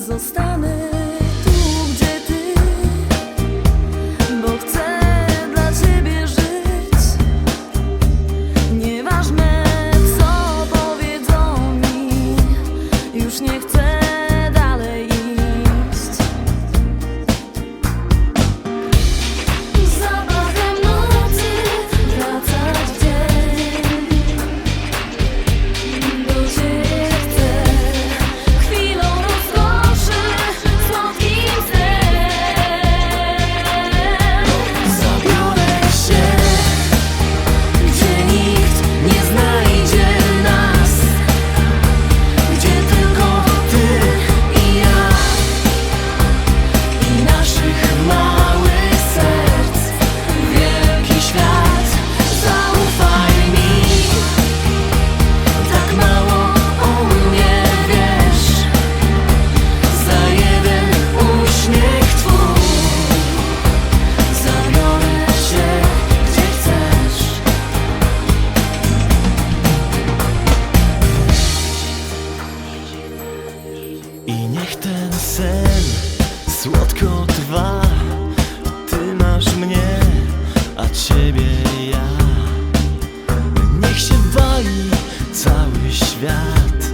zostanę. I niech ten sen słodko trwa. Ty masz mnie, a ciebie ja. Niech się wali cały świat.